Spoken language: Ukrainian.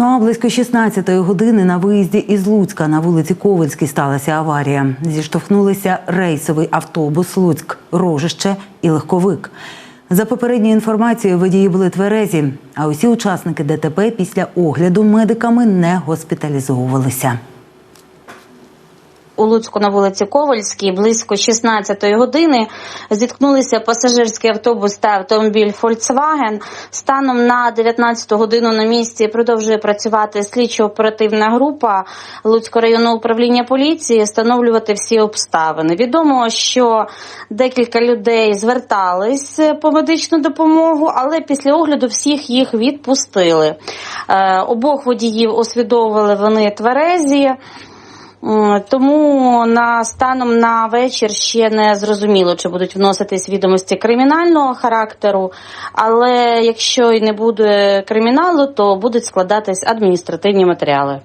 Ну а близько 16-ї години на виїзді із Луцька на вулиці Ковальській сталася аварія. Зіштовхнулися рейсовий автобус Луцьк, Рожище і легковик. За попередньою інформацією, водії були тверезі, а усі учасники ДТП після огляду медиками не госпіталізовувалися. У Луцьку на вулиці Ковальській близько 16-ї години зіткнулися пасажирський автобус та автомобіль Volkswagen. Станом на 19-ту годину на місці продовжує працювати слідчо-оперативна група Луцького районного управління поліції, встановлювати всі обставини. Відомо, що декілька людей звертались по медичну допомогу, але після огляду всіх їх відпустили. Е, Обох водіїв освідовували вони тверезі. М, Тому на станом на вечір ще не зрозуміло, чи будуть вноситись відомості кримінального характеру. Але якщо і не буде криміналу, то будуть складатись адміністративні матеріали.